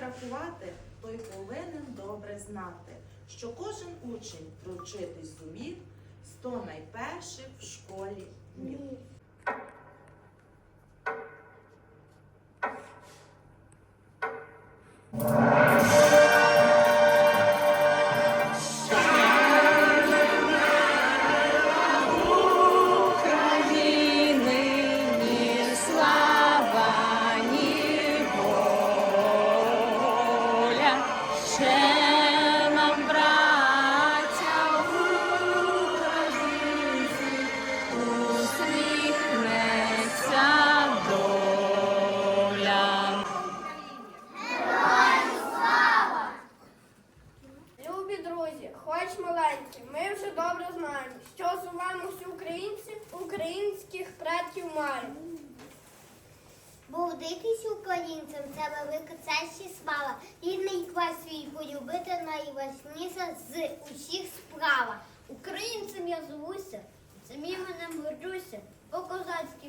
рахувати, той повинен добре знати, що кожен учень провчитись зумів, сто найперших в школі днів.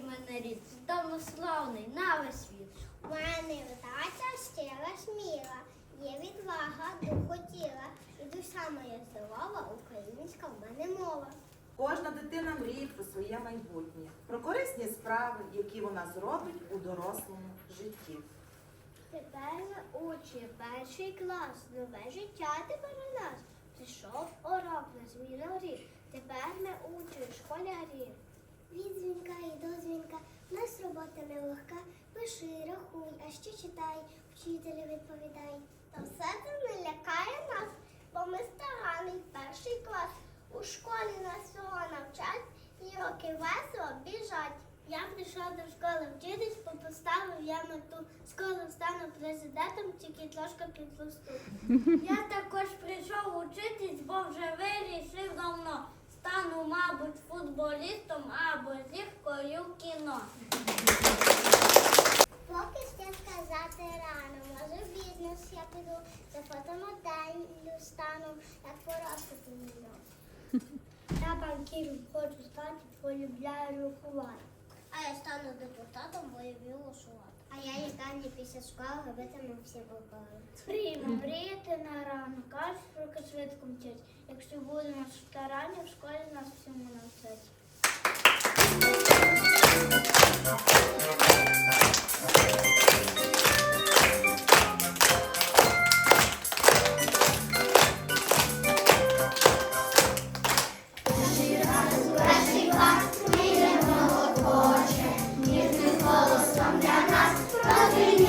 Мене рід, давно славний на весь світ. У мене вдача щира сміла, є відвага, духотіла, і душа моя здорова, українська в мене мова. Кожна дитина мріє про своє майбутнє, про корисні справи, які вона зробить у дорослому житті. Тепер ми учні, перший клас, нове життя тепер у нас. Прийшов урок на зміну рік. Тепер ми учні, школярі. Від дзвінка і до дзвінка, в нас робота нелегка. Пиши, рахуй, а ще читай, вчителю відповідай. Та все це не лякає нас, бо ми стараний перший клас. У школі нас всього навчать і роки весело біжать. Я прийшов до школи вчитись, бо поставив я мету. Скоро стану президентом, тільки трошки підросту. Я також прийшов учитись, бо вже вирішив давно. Стану, мабуть, футболістом або зіркою в кіно. Поки ще сказати рано, може в бізнес я піду, за фотомоделлю стану, як порости поміну. Я банкіром хочу стати, полюбляю рахувати. А я стану депутатом, бо люблю голосувати. А я їдальні після школи робитиму всі бокали. Приймо, мріяти на рану, кажуть, руки швидко мчать. Якщо будемо старання, в школі нас всьому навчать. Сміється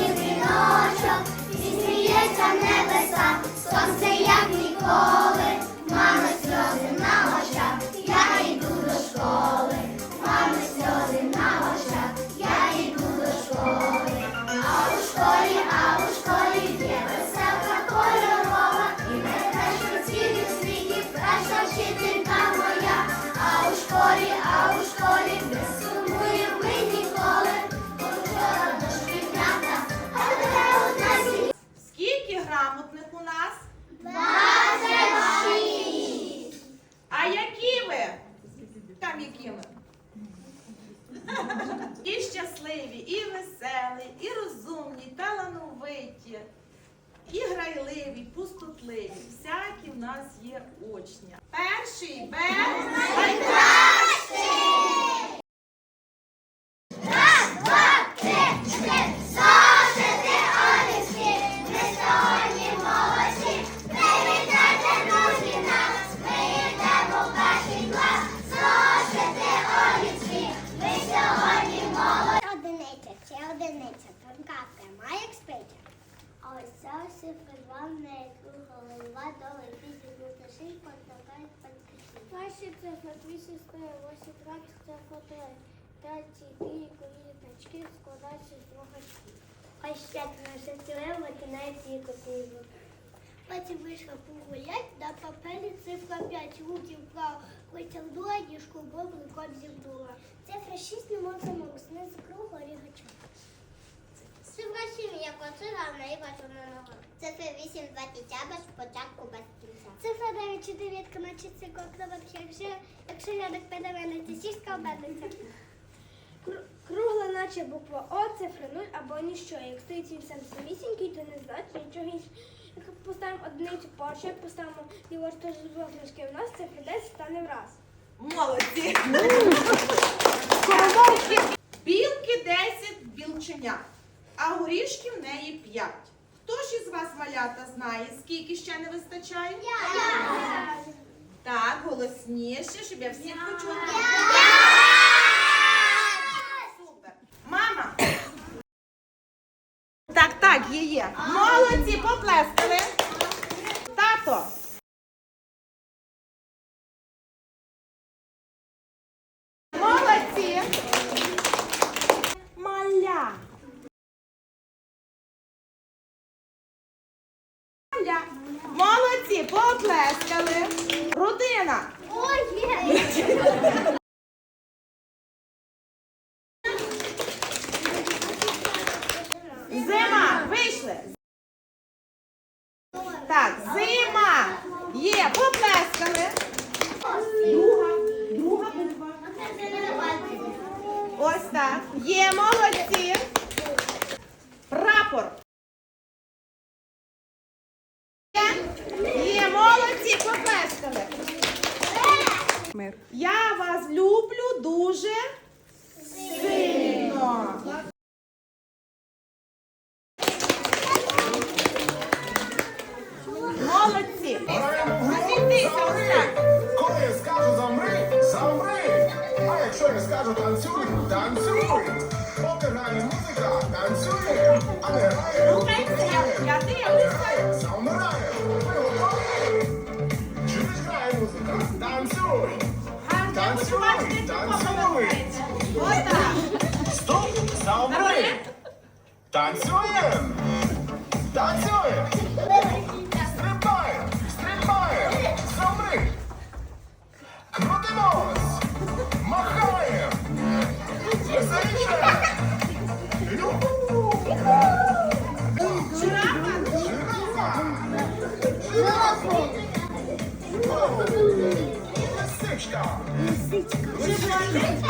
призване голова доли підігнута шийка, така як дві сестри, ось це. П'ять дві коліточки складаються з двох очків. Ось кінець і котиво. Потім вийшла погулять, на папері цифра 5, руки вправо, витягнула, ніжку рукою зігнула. Цифра 6 не можна мов, знизу кругу, рігачок. Цифра 7, як оцила, в неї бачена нога. Цифра 8, два тітяба, спочатку без кінця. Цифра 9 чи дев'ятка, наче цикок на якщо, якщо рядок піде мене, це сістка обернеться. Кругла, наче буква О, цифра 0 або ніщо. Як стоїть він сам самісінький, то не значить нічого іншого. Як поставимо одиницю поруч, як поставимо ліворуч теж з двох книжки, у нас цифра 10 стане враз. Молодці! Білки 10 білченят, а горішків в неї п'ять. Хто ж із вас, малята, знає, скільки ще не вистачає? Так, голосніше, щоб я всіх почула. Супер. Мама. Так, так, є, є. Молодці, поплескали. Тато. Молодці. Маля. Маля. Молодці, поплескали. Родина. Ой, є. Зима. Вийшли. Так, зима. Є, поплескали. Друга. Друга буква. Ось так. Є, молодці. Прапор. Є, молодці, поплескали. Я вас люблю дуже якщо я скажу танцюй, танцюй. Поки грає музика, танцює. А не грає, Рухайся, я- я дивлюся. замирає. Ви готові? Чуєш, грає музика, танцюй. Гарно, я хочу бачити, як ви помилуєте. Отак. Стоп, замри. Танцюєм. Танцюєм. Thank you.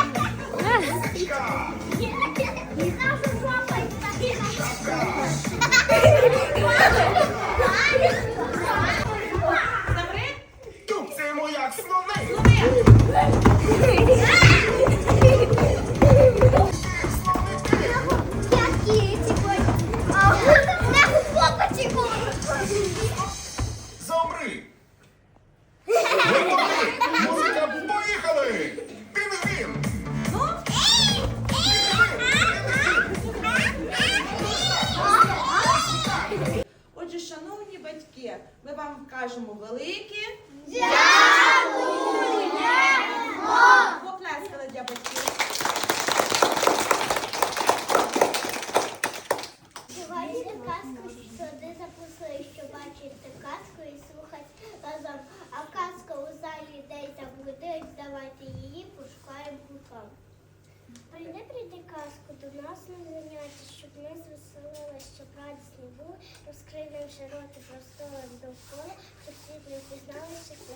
Розкривши роти простори довкола, щоб світ не пізнали, росли.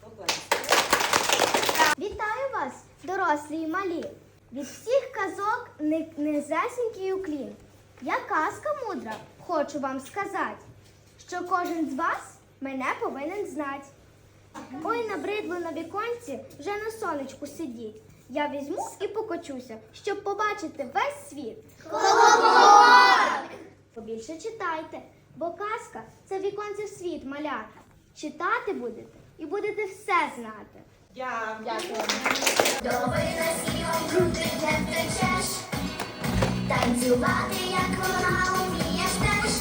Поплескали. Вітаю вас, дорослі і малі! Від всіх казок ни- низесенький уклін. Я казка мудра, хочу вам сказати, що кожен з вас мене повинен знати. Ой, набридло на віконці, вже на сонечку сидіть. Я візьму і покочуся, щоб побачити весь світ. Побільше читайте, бо казка це віконце в світ малята. Читати будете і будете все знати. Дякую. Добре снігом крути не втечеш, танцювати, як вона умієш теж.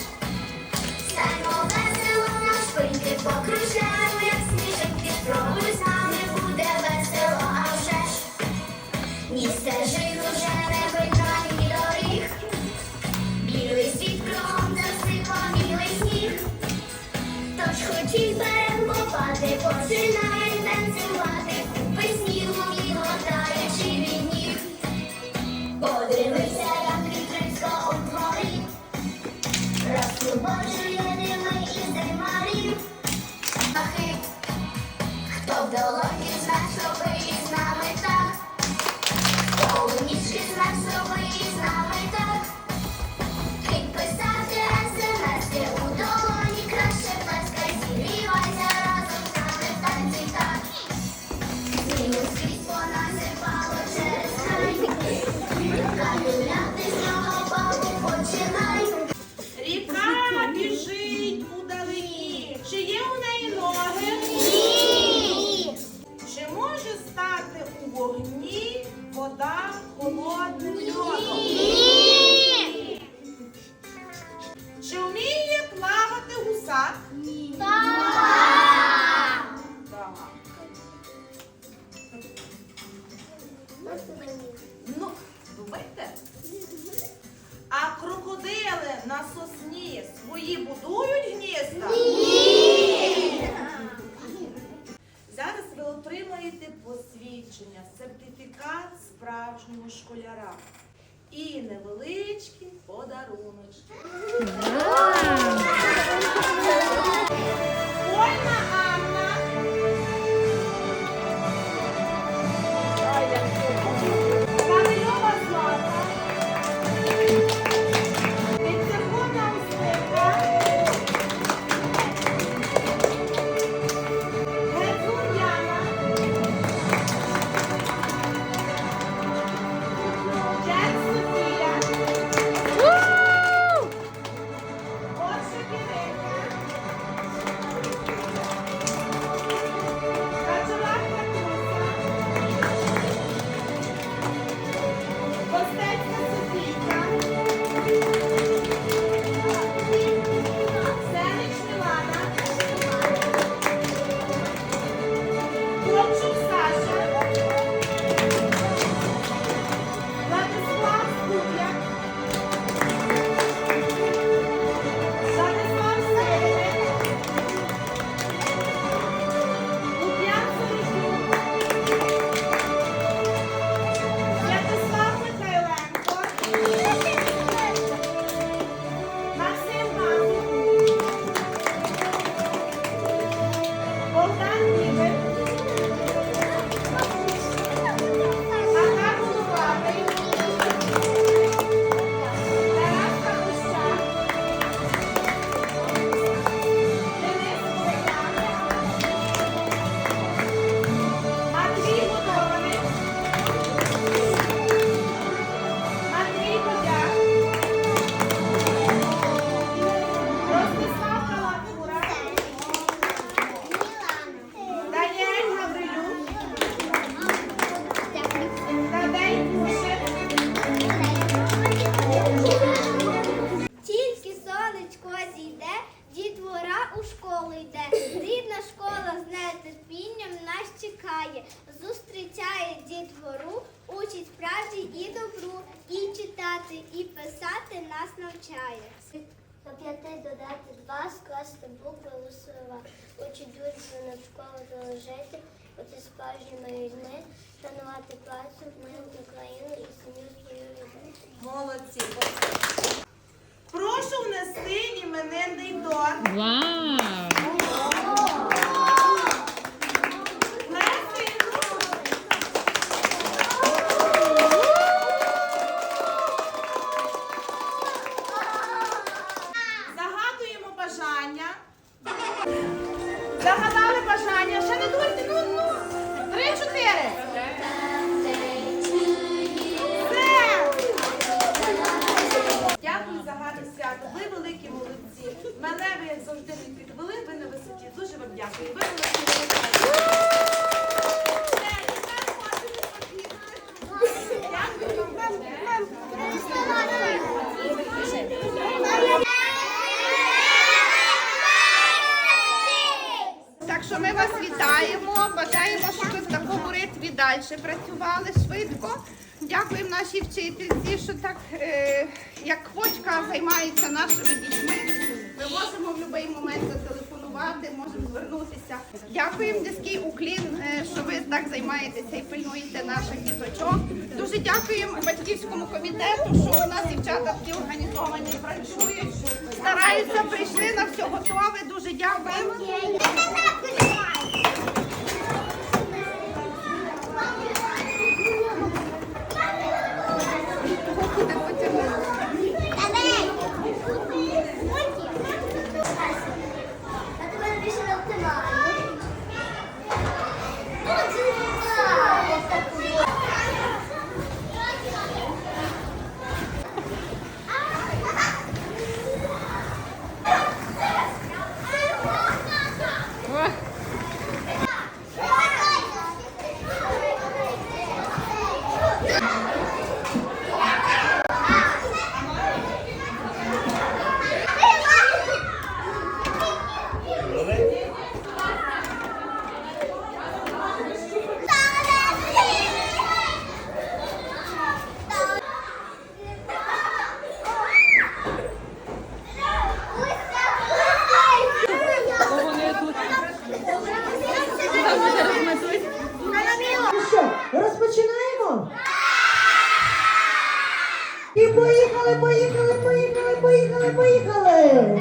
Стаймо весело на шпиньки покружляємо, як сніжинки, спробуй з нами буде весело, а вже ж. Ні Ну, думаєте? А крокодили на сосні свої будують гнізда? Ні! Зараз ви отримаєте посвідчення, сертифікат справжнього школяра і невеличкі подаруночки. Thank you. У школу йде. Рідна школа з нетерпінням нас чекає. Зустрічає дітвору, учить правді і добру, і читати, і писати нас навчає. До п'яти додати два, скласти букви у слова. Учить дуже над школу доложити, бути справжніми людьми, шанувати працю, мир Україну і сім'ю свою любити. Молодці. Прошу внести іменинний торт. Вау! Далі працювали швидко. Дякуємо нашій вчительці, що так е, як квочка займається нашими дітьми. Ми можемо в будь-який момент зателефонувати, можемо звернутися. Дякуємо низький уклін, е, що ви так займаєтеся і пильнуєте наших діточок. Дуже дякуємо батьківському комітету, що у нас дівчата всі організовані працюють, стараються, прийшли на все готове. Дуже дякуємо. поїхали, поїхали.